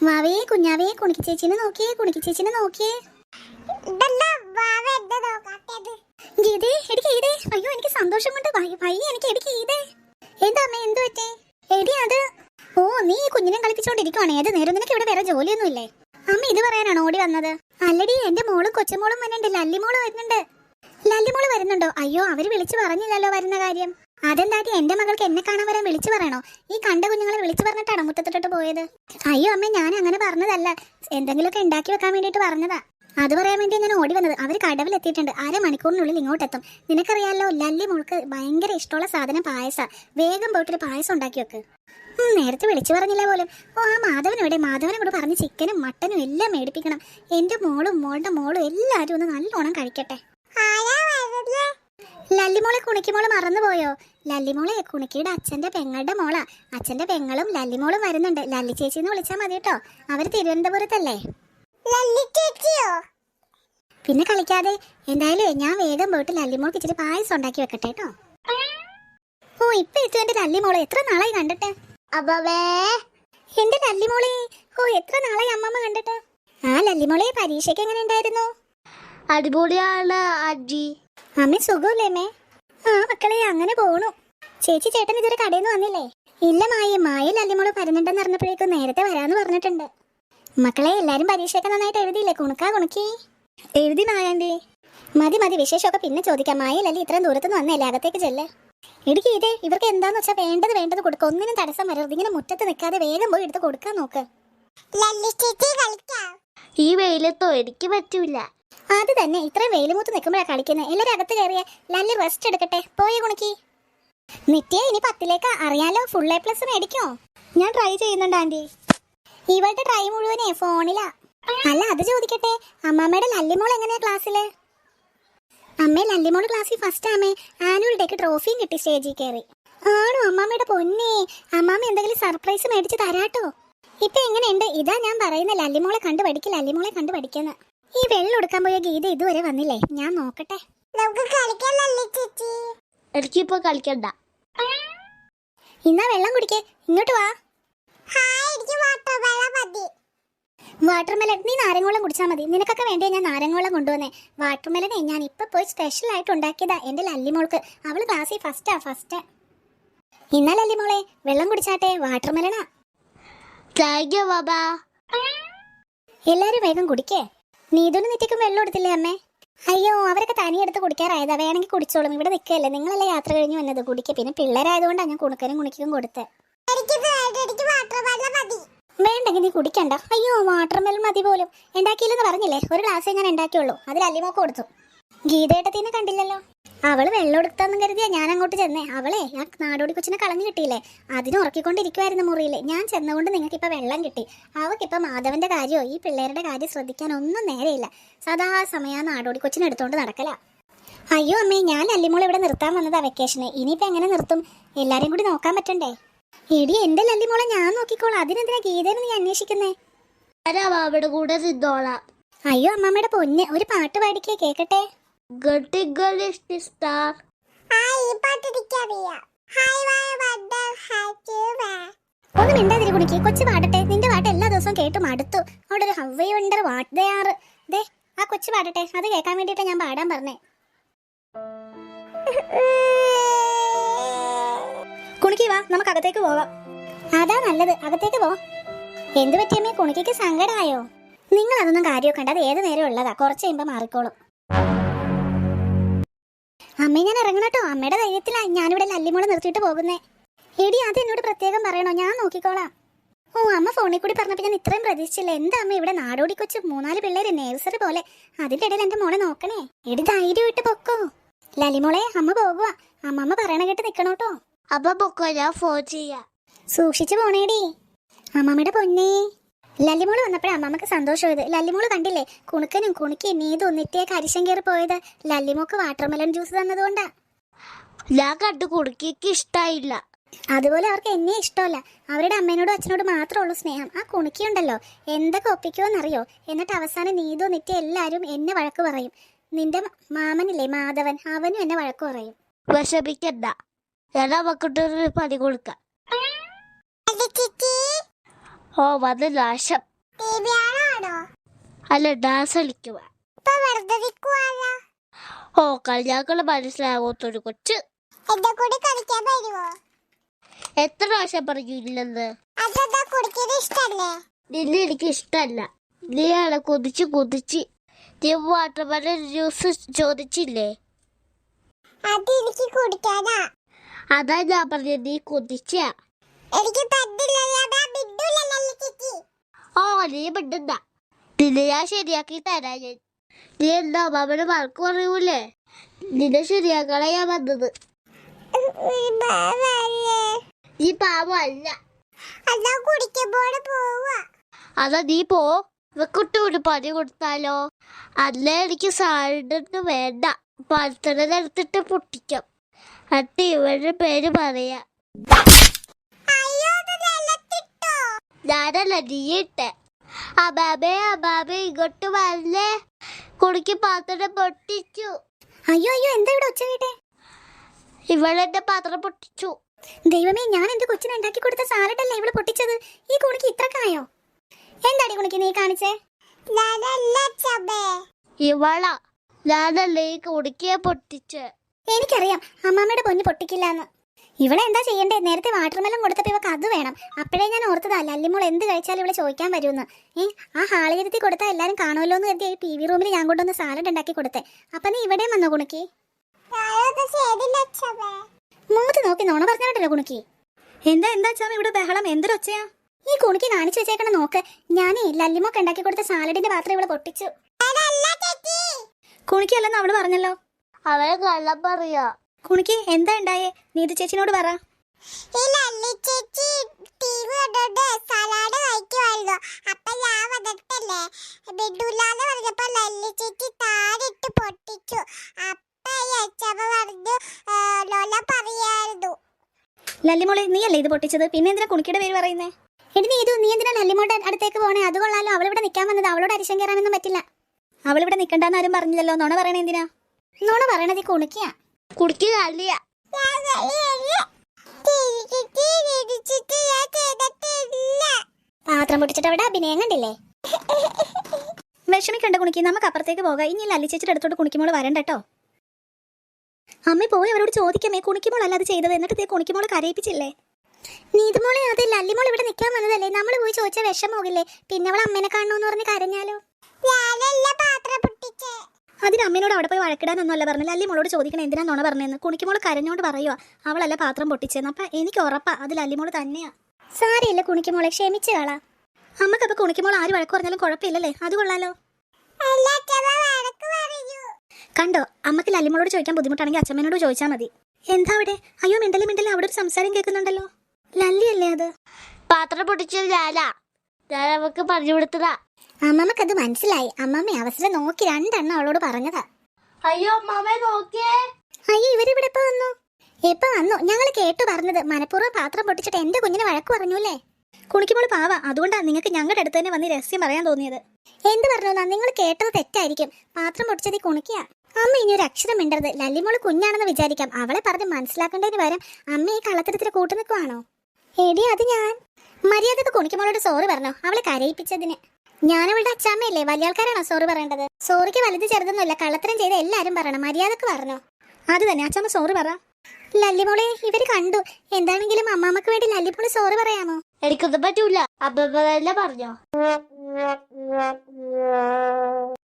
വാവേ കുഞ്ഞാവേ കുണിക്ക് ചേച്ചിനെ നോക്കിയേ കുണിക്ക് ചേച്ചിനെ നോക്കിയേ. ഗീതേ എനിക്ക് ഇതേ അയ്യോ എനിക്ക് സന്തോഷം കൊണ്ട് വയ്യ- എനിക്ക് എനിക്ക് ഇതേ എന്താ അമ്മ എന്തു പറ്റേ? എടി അത് ഓ നീ ഈ കുഞ്ഞിനെ കളിപ്പിച്ചോണ്ടിരിക്കുവാണേ. അത് നേരം നിനക്ക് ഇവിടെ വേറെ ജോലിയൊന്നും ഇല്ലേ അമ്മ ഇത് പറയാനാണോ ഓടി വന്നത്? അല്ലടി എന്റെ മോളും കൊച്ചുമോളും വരുന്നുണ്ട്. ലല്ലിമോൾ വരുന്നുണ്ട്. ലല്ലിമോൾ വരുന്നുണ്ടോ? അയ്യോ അവർ വിളിച്ചു പറഞ്ഞില്ലല്ലോ വരുന്ന കാര്യം. അതെന്താട്ടി എന്റെ മകൾക്ക് എന്നെ കാണാൻ വരാൻ വിളിച്ചു പറയണോ? ഈ കണ്ട കുഞ്ഞുങ്ങളെ വിളിച്ചു പറഞ്ഞിട്ടാണോ മുറ്റത്തിട്ടിട്ട് പോയത്? അയ്യോ അമ്മ ഞാൻ അങ്ങനെ പറഞ്ഞതല്ല. എന്തെങ്കിലുമൊക്കെ ഉണ്ടാക്കി വെക്കാൻ വേണ്ടിട്ട് പറഞ്ഞതാ. അത് പറയാൻ വേണ്ടി ഞാൻ ഓടി വന്നത്. അവർ കടവിൽ എത്തിയിട്ടുണ്ട് ഇങ്ങോട്ട് എത്തും നിനക്കറിയാലോ ലല്ലി മോൾക്ക് ഭയങ്കര ഇഷ്ടമുള്ള സാധനം പായസ. വേഗം പോയിട്ടൊരു പായസം ഉണ്ടാക്കി വെക്ക്. നേരത്തെ വിളിച്ചു പറഞ്ഞില്ല പോലും. ഓ ആ മാധവൻ ഇവിടെ. മാധവനെ കൂടെ പറഞ്ഞ് ചിക്കനും മട്ടനും എല്ലാം മേടിപ്പിക്കണം. എന്റെ മോളും മോളുടെ മോളും എല്ലാവരും ഒന്ന് നല്ലോണം കഴിക്കട്ടെ. ലല്ലിമോളെ കുണിക്കുമോൾ മറന്നുപോയോ? ലല്ലിമോളെ കുണിക്കിയുടെ അച്ഛന്റെ പെങ്ങളുടെ മോളാ. അച്ഛന്റെ പെങ്ങളും ലല്ലിമോളും വരുന്നുണ്ട്. ലല്ലി ചേച്ചി എന്ന് വിളിച്ചാൽ മതി കേട്ടോ. അവർ തിരുവനന്തപുരത്തല്ലേ? പിന്നെ കളിക്കാതെ എന്തായാലും ഞാൻ വേഗം പോയിട്ട് ലല്ലിമോൾക്ക് ഇച്ചിരി പായസം ഉണ്ടാക്കി വെക്കട്ടെ കേട്ടോ. ഓ ഇപ്പൊ എത്തു എന്റെ ലല്ലിമോളെ എത്ര നാളായി കണ്ടിട്ട്? അബവേ എന്റെ ലല്ലിമോളെ ഓ എത്ര നാളായി അമ്മമ്മ കണ്ടിട്ട്? ആ ലല്ലിമോളെ പരീക്ഷയ്ക്ക് എങ്ങനെ ഉണ്ടായിരുന്നു? അടിപൊളിയാണ് അജി. അമ്മ സുഖമില്ലേ അമ്മേ? ആ മക്കളെ അങ്ങനെ പോണു. ചേച്ചി ചേട്ടൻ ഇതുവരെ കടയിൽ നിന്ന് വന്നില്ലേ? ഇല്ല മായ മായ ലല്ലിമോൾ പരന്നുണ്ടെന്ന് അറിഞ്ഞപ്പോഴേക്കും നേരത്തെ വരാന്ന് പറഞ്ഞിട്ടുണ്ട്. മക്കളെ എല്ലാരും പരീക്ഷയൊക്കെ നന്നായിട്ട് എഴുതിയില്ലേ? കുണുക്കാ കുണുക്കി. എഴുതി മായാണ്ടി. മതി മതി വിശേഷമൊക്കെ പിന്നെ ചോദിക്കാം. മായ ലല്ലി ഇത്രയും ദൂരത്തുനിന്ന് വന്നല്ലേ? അകത്തേക്ക് ചെല്ലേ. ഇടുക്കി ഇതേ ഇവർക്ക് എന്താന്ന് വെച്ചാൽ വേണ്ടത് വേണ്ടത് കൊടുക്കുക ഒന്നിനും തടസ്സം വരരുത്. ഇങ്ങനെ മുറ്റത്ത് നിൽക്കാതെ വേഗം പോയി എടുത്ത് കൊടുക്കാൻ നോക്ക്. ഈ വെയിലത്തോ എനിക്ക് പറ്റൂല. അത് തന്നെ ഇത്രയും വെയിലുമൂത്ത് നിൽക്കുമ്പോഴാണ് കളിക്കുന്നത് എല്ലാവരും അകത്ത് കയറിയ ലല്ലി റെസ്റ്റ് എടുക്കട്ടെ. പോയ കുണിക്ക് നിത്യ ഇനി പത്തിലേക്ക് അറിയാലോ ഫുൾ എ പ്ലസ് മേടിക്കോ? ഞാൻ ട്രൈ ചെയ്യുന്നുണ്ട് ആന്റി. ഇവളുടെ ട്രൈ മുഴുവനേ ഫോണിലാ. അല്ല അത് ചോദിക്കട്ടെ അമ്മാമ്മയുടെ ലല്ലിമോൾ എങ്ങനെയാ ക്ലാസ്സിൽ അമ്മേ ലല്ലിമോൾ ക്ലാസ്സിൽ ഫസ്റ്റ് ആമേ. ആനുവൽ ഡേക്ക് ട്രോഫിയും കിട്ടി സ്റ്റേജിൽ കയറി. ആണോ അമ്മാമ്മയുടെ പൊന്നേ. അമ്മാമ്മ എന്തെങ്കിലും സർപ്രൈസ് മേടിച്ച് തരാട്ടോ. ഇപ്പൊ എങ്ങനെയുണ്ട്? ഇതാ ഞാൻ പറയുന്ന ലല്ലിമോളെ കണ്ടു പഠിക്ക് ലല്ലിമോളെ കണ്ടു ഈ വെള്ളം എടുക്കാൻ പോയ ഗീത ഇതുവരെ വന്നില്ലേ? ഞാൻ നോക്കട്ടെ. നമുക്ക് ചേച്ചി? കളിക്കണ്ട. ഇന്നാ വെള്ളം കുടിക്കേ. ഇങ്ങോട്ട് വാ. വാട്ടർമെലൻ നീ നാരങ്ങോളം കുടിച്ചാൽ മതി. നിനക്കൊക്കെ വേണ്ടേ ഞാൻ നാരങ്ങോളം കൊണ്ടുവന്നേ? വാട്ടർമെലനെ ഞാൻ ഇപ്പൊ പോയി സ്പെഷ്യൽ ആയിട്ട് ഉണ്ടാക്കിയതാ എന്റെ ലല്ലിമോൾക്ക് അവൾ ക്ലാസ്സിൽ ഫസ്റ്റാ ഫസ്റ്റ് ഇന്നാ ലല്ലിമോളെ വെള്ളം കുടിച്ചാട്ടെ വാട്ടർമെലനാ എല്ലാരും വേഗം കുടിക്കേ. നീതുന് നെറ്റിക്കും വെള്ളം എടുത്തില്ലേ അമ്മേ? അയ്യോ അവരൊക്കെ തനിയെടുത്ത് കുടിക്കാറായതാ. വേണമെങ്കിൽ കുടിച്ചോളും. ഇവിടെ നിൽക്കല്ലേ. നിങ്ങളല്ലേ യാത്ര കഴിഞ്ഞ് വന്നത്? കുടിക്കുക പിന്നെ പിള്ളേരായതുകൊണ്ടാണ് ഞാൻ കുണുക്കനും കുണിക്കും കൊടുത്തത് വേണ്ടെങ്കിൽ നീ കുടിക്കണ്ട. അയ്യോ വാട്ടർ മെൽ മതി പോലും. ഉണ്ടാക്കിയില്ലെന്ന് പറഞ്ഞില്ലേ? ഒരു ഗ്ലാസ്സേ ഞാൻ ഉണ്ടാക്കിയുള്ളൂ. അതിൽ അല്ലിമോക്ക് കൊടുത്തു. ഗീതേട്ടത്തിനെ കണ്ടില്ലല്ലോ? അവൾ വെള്ളം എടുത്താന്നും കരുതിയാ ഞാൻ അങ്ങോട്ട് ചെന്നേ. അവളെ ആ നാടോടി കൊച്ചിനെ കളഞ്ഞു കിട്ടിയില്ലേ? അതിന് ഉറക്കിക്കൊണ്ടിരിക്കുവായിരുന്നു മുറിയിൽ ഞാൻ ചെന്നുകൊണ്ട് നിങ്ങൾക്ക് ഇപ്പൊ വെള്ളം കിട്ടി. അവക്കിപ്പൊ മാധവന്റെ കാര്യമോ ഈ പിള്ളേരുടെ കാര്യം ശ്രദ്ധിക്കാൻ ഒന്നും നേരെയില്ല. സദാ സമയം ആ നാടോടി കൊച്ചിനെ എടുത്തോണ്ട് നടക്കല. അയ്യോ അമ്മേ ഞാൻ അല്ലിമോൾ ഇവിടെ നിർത്താൻ വന്നതാ വെക്കേഷന് ഇനിയിപ്പോ എങ്ങനെ നിർത്തും? എല്ലാരെയും കൂടി നോക്കാൻ പറ്റണ്ടേ? എടി എന്റെ ലല്ലിമോളെ ഞാൻ നോക്കിക്കോളാം. അതിനെന്തിനാ ഗീതേനെ നീ അന്വേഷിക്കുന്നേ? കൂടെ നിന്നോളാം അയ്യോ അമ്മമ്മയുടെ പൊന്ന് ഒരു പാട്ട് പാടിക്കേ കേക്കട്ടെ? ഗട്ടി ഗേൾ ഇസ് സ്റ്റാർ ഒന്ന് മിണ്ടാതിരി കുണിക്ക് കൊച്ചു പാടട്ടെ. നിന്റെ പാട്ട് എല്ലാ ദിവസവും കേട്ട് മടുത്തു അവിടെ ഒരു ഹവയുണ്ടർ വാട്ടയാറ് ദേ ആ കൊച്ചു പാടട്ടെ. അത് കേൾക്കാൻ വേണ്ടിട്ട് ഞാൻ പാടാൻ പറഞ്ഞേ. കുണിക്ക് വാ നമുക്ക് അകത്തേക്ക് പോവാം. അതാ നല്ലത്. അകത്തേക്ക് പോ. എന്ത് പറ്റിയമ്മേ കുണിക്കയ്ക്ക് സങ്കടമായോ നിങ്ങൾ അതൊന്നും കാര്യമൊക്കെ ഉണ്ട് അത് ഏത് നേരം ഉള്ളതാ കുറച്ച് കഴിയുമ്പോ മാറിക്കോളും. അമ്മേ ഞാൻ ഇറങ്ങണട്ടോ. അമ്മയുടെ ധൈര്യത്തിലാ. ഞാനിവിടെ ലല്ലിമോളെ നിർത്തിയിട്ട് പോകുന്നേ. എടി അത് എന്നോട് പ്രത്യേകം പറയണോ? ഞാൻ നോക്കിക്കോളാം. ഓ അമ്മ ഫോണിൽ കൂടി പറഞ്ഞപ്പോൾ ഞാൻ ഇത്രയും പ്രതീക്ഷിച്ചില്ല. എന്താ അമ്മ ഇവിടെ നാടോടി കൊച്ച് മൂന്നാൽ പിള്ളേര് നേഴ്സറി പോലെ? അതിന്റെ ഇടയിൽ എന്റെ മോളെ നോക്കണേ. എടി ധൈര്യം ഇട്ട് പൊക്കോ. ലലിമോളെ അമ്മ പോകുക അമ്മമ്മ പറയണ കേട്ട് നിൽക്കണോട്ടോ അപ്പൊ പൊക്കോ ഞാൻ ഫോൺ ചെയ്യാം. സൂക്ഷിച്ചു പോണേടി. അമ്മമ്മയുടെ പൊന്നേ. ലല്ലിമോൾ വന്നപ്പോഴാ അമ്മമ്മക്ക് സന്തോഷമായത്. ലല്ലിമോൾ കണ്ടില്ലേ? കുണുക്കനും കുണുക്കി നീതും നിത്യയെ കരിശം കയറി പോയത്. ലല്ലിമോക്ക് വാട്ടർമെലൺ ജ്യൂസ് തന്നതുകൊണ്ടാ. ഞാൻ കണ്ടു കുണുക്കിക്ക് ഇഷ്ടായില്ല. അതുപോലെ അവർക്ക് എന്നെ ഇഷ്ടമല്ല. അവരുടെ അമ്മേനോടും അച്ഛനോടും മാത്രമേ ഉള്ളൂ സ്നേഹം. ആ കുണുക്കിയുണ്ടല്ലോ. എന്തൊക്കെ ഒപ്പിക്കുമെന്നറിയോ എന്നിട്ട് അവസാനം നീതു നിത്യ എല്ലാവരും എന്നെ വഴക്ക് പറയും. നിന്റെ മാമനില്ലേ മാധവൻ? അവനും എന്നെ വഴക്ക് പറയും. വിഷമിക്കണ്ട. ഞാൻ അവക്കിട്ടൊരു പണി കൊടുക്കാം. ഓ വന്ന് നാശം അല്ല ഡാൻസ് കളിക്കുക ഓ കല്യാക്കൾ മനസ്സിലാകാത്തൊരു കൊച്ച്. എത്ര പ്രാവശ്യം പറഞ്ഞു ഇല്ലെന്ന്? നിന്നെ എനിക്ക് ഇഷ്ടല്ല. നീ നീയാണ് കൊതിച്ച് കൊതിച്ച് നീ വാട്ടർമെലൻ ജ്യൂസ് ചോദിച്ചില്ലേ? അത് കുടിക്കാനാ. അതാ ഞാൻ പറഞ്ഞത് നീ കൊതിച്ചാ. എനിക്ക് ഓ നീ മിണ്ടുന്ന. നിന്നെ ഞാൻ ശരിയാക്കി തരാ ഞാൻ. നീ എന്താ അമ്മാമ്മയുടെ വഴക്ക് പറയൂലേ നിന്നെ ശരിയാക്കളാ ഞാൻ വന്നത്. നീ പാവല്ല അതാ നീ പോ. ഇവക്കുട്ടൊരു പണി കൊടുത്താലോ? അല്ലേ എനിക്ക് സാരിട്ടൊന്നും വേണ്ട. പലതരം എടുത്തിട്ട് പൊട്ടിക്കാം. എന്നിട്ട് ഇവരുടെ പേര് പറയാ. ഞാനല്ല നീ ഇട്ടെ അബാബേ അബാബേ ഇങ്ങോട്ട് വരല്ലേ കുടുക്കി പാത്രം പൊട്ടിച്ചു. അയ്യോ അയ്യോ എന്താ ഇവിടെ ഒച്ച കേട്ടെ? ഇവളെന്റെ പാത്രം പൊട്ടിച്ചു. ദൈവമേ ഞാൻ എന്റെ കൊച്ചിനെ ഉണ്ടാക്കി കൊടുത്ത സാലഡ് അല്ലേ ഇവിടെ പൊട്ടിച്ചത്? ഈ കുണിക്ക് ഇത്ര കായോ എന്താടി കുണിക്ക് നീ കാണിച്ചേ? ഇവളാ. ഞാനല്ലേ ഈ കുടുക്കിയെ പൊട്ടിച്ച്. എനിക്കറിയാം. അമ്മാമ്മയുടെ പൊന്ന് പൊട്ടിക്കില്ലാന്ന്. ഇവിടെ എന്താ ചെയ്യണ്ടേ? നേരത്തെ വാട്ടർമെലൻ കൊടുത്തപ്പോൾ ഇവക്ക് അത് വേണം. അപ്പോഴേ ഞാൻ ഓർത്തതാ ലല്ലിമോൾ എന്ത് കഴിച്ചാലും ഇവിടെ ചോദിക്കാൻ വരുമെന്ന്. ഏ ആ ഹാളിരുത്തി കൊടുത്താൽ എല്ലാവരും കാണുമല്ലോ എന്ന് കരുതി ഈ പി വി റൂമിൽ ഞാൻ കൊണ്ടുവന്ന് സാലഡ് ഉണ്ടാക്കി കൊടുത്തേ. അപ്പൊ നീ ഇവിടെയും വന്നോ കുണുക്കി? മുഖത്ത് നോക്കി നോണ പറഞ്ഞിട്ടല്ലോ കുണുക്കി. എന്താ എന്താ ചാമ ഇവിടെ ബഹളം? എന്തൊരൊച്ചയാ ഈ കുണുക്കി കാണിച്ചു വെച്ചേക്കണ നോക്ക്. ഞാനേ ലല്ലിമോക്ക് ഉണ്ടാക്കി കൊടുത്ത സാലഡിന്റെ പാത്രം ഇവിടെ പൊട്ടിച്ചു. കുണുക്കി അല്ലെന്ന് അവൾ പറഞ്ഞല്ലോ. അവളെ കള്ളം പറയാ കുണിക്ക് എന്താ ഉണ്ടായേ? നീതു ചേച്ചിനോട് പറ. ഈ ലല്ലി ചേച്ചി ടി വി കണ്ടോണ്ട് സലാഡ് കഴിക്കുമായിരുന്നു അപ്പൊ ഞാൻ വന്നിട്ടല്ലേ ബിഡുലാന്ന് പറഞ്ഞപ്പോ ലല്ലി ചേച്ചി താരിട്ട് പൊട്ടിച്ചു. അപ്പൊ ഈ അച്ഛമ്മ പറഞ്ഞു "ആ, ലോല പറയായിരുന്നു. ലല്ലിമോളെ നീയല്ലേ ഇത് പൊട്ടിച്ചത്? പിന്നെ എന്തിനാ കുണിക്കിയുടെ പേര് പറയുന്നേ? എടി നീതു നീ എന്തിനാ ലല്ലിമോളുടെ അടുത്തേക്ക് പോണേ? അത് കൊള്ളാലോ അവളിവിടെ നിൽക്കാൻ വന്നത്. അവളോട് അരിശം കയറാനൊന്നും പറ്റില്ല. അവളിവിടെ നിൽക്കണ്ടെന്ന് ആരും പറഞ്ഞില്ലല്ലോ. നോണ പറയണേ എന്തിനാ? നോണ പറയണത് ഈ പാത്രം പൊട്ടിച്ചിട്ട് അവിടെ അഭിനയം കണ്ടില്ലേ? വിഷമിക്കണ്ട കുണിക്ക് നമുക്ക് അപ്പുറത്തേക്ക് പോകാം. ഇനി ലല്ലി ചേച്ചിയുടെ അടുത്തോട്ട് കുണിക്കുമോൾ വരണ്ട കേട്ടോ അമ്മ പോയി അവരോട് ചോദിക്കാമേ കുണിക്കുമ്പോൾ അല്ല അത് ചെയ്തത്. എന്നിട്ട് ഇതേ കുണിക്കുമോൾ കരയിപ്പിച്ചില്ലേ? നീതുമോളെ അത് ലല്ലിമോൾ ഇവിടെ നിൽക്കാൻ വന്നതല്ലേ? നമ്മൾ പോയി ചോദിച്ചാൽ വിഷമോകില്ലേ പിന്നെ അവൾ അമ്മേനെ കാണണമെന്ന് പറഞ്ഞ് കരഞ്ഞാലോ? ഞാനല്ല പാത്രം പൊട്ടിച്ചേ. അതിന് അമ്മേനോട് അവിടെ പോയി വഴക്കിടാനൊന്നുമല്ല പറഞ്ഞില്ല ലല്ലി മോളോട് ചോദിക്കണം എന്തിനാ പറഞ്ഞത് കുണിക്കുമോൾ കരഞ്ഞോണ്ട് പറയുക അവളല്ല പാത്രം പൊട്ടിച്ചെന്ന് അപ്പൊ എനിക്ക് ഉറപ്പാ അത് ലല്ലിമോൾ തന്നെയാ. സാരിയില്ല കുണിക്കുമോളെ ക്ഷമിച്ചു കളാ. അമ്മക്കപ്പൊ കുണിക്കുമോൾ ആര് വഴക്ക് പറഞ്ഞാലും കുഴപ്പമില്ലല്ലേ? അത് കൊള്ളാലോ. കണ്ടോ അമ്മയ്ക്ക് ലല്ലിമോളോട് ചോദിക്കാൻ ബുദ്ധിമുട്ടാണെങ്കിൽ അച്ഛമ്മേനോട് ചോദിച്ചാൽ മതി. എന്താ അവിടെ? അയ്യോ മിണ്ടൽ മിണ്ടൽ അവിടെ ഒരു സംസാരം കേൾക്കുന്നുണ്ടല്ലോ. ലല്ലിയല്ലേ അത്? പാത്രം പൊട്ടിച്ചത് ഞാനാ. ഞാൻ അവക്ക് പറഞ്ഞു കൊടുത്തതാ. അമ്മമ്മക്കത് മനസ്സിലായി. അമ്മമ്മ അവസരം നോക്കി രണ്ടെണ്ണം അവളോട് പറഞ്ഞതാ. അയ്യോ നോക്കിയേ. അയ്യോ ഇവരിവിടെ ഇപ്പൊ വന്നു? ഇപ്പൊ വന്നു? ഞങ്ങൾ കേട്ടു പറഞ്ഞത്. മനഃപൂർവം പാത്രം പൊട്ടിച്ചിട്ട് എന്റെ കുഞ്ഞിനെ വഴക്ക് പറഞ്ഞൂല്ലേ കുളിക്കുമ്പോൾ പാവ. അതുകൊണ്ടാണ് നിങ്ങൾക്ക് ഞങ്ങളുടെ അടുത്ത് തന്നെ വന്ന് രഹസ്യം പറയാൻ തോന്നിയത്. എന്ത് പറഞ്ഞു നിങ്ങൾ കേട്ടത് തെറ്റായിരിക്കും. പാത്രം പൊട്ടിച്ചത് കുണിക്കുക അമ്മ ഇനി ഒരു അക്ഷരം മിണ്ടരുത്. ലല്ലിമോൾ കുഞ്ഞാണെന്ന് വിചാരിക്കാം. അവളെ പറഞ്ഞ് മനസ്സിലാക്കേണ്ടതിന് പകരം അമ്മ ഈ കള്ളത്തരത്തിൽ കൂട്ടു നിൽക്കുവാണോ എടി അത് ഞാൻ. മര്യാദയ്ക്ക് കുണിക്കുമോളോട് സോറി പറഞ്ഞോ. അവളെ കരയിപ്പിച്ചതിന്. ഞാൻ അച്ഛാമ്മയല്ലേ വലിയ ആൾക്കാരാണോ സോറി പറയേണ്ടത്? സോറിക്ക് വലുത് ചെറുതൊന്നുമില്ല. കള്ളത്തരം ചെയ്ത് എല്ലാരും പറയണം. മര്യാദയ്ക്ക് പറഞ്ഞു. അത് തന്നെ. അച്ഛമ്മ സോറി പറ. ലല്ലിമോളെ ഇവർ കണ്ടു. എന്താണെങ്കിലും അമ്മാമ്മക്ക് വേണ്ടി ലല്ലിമോൾ സോറി പറയാമോ? എനിക്കൊന്നും പറ്റൂല. അമ്മ പറഞ്ഞോ.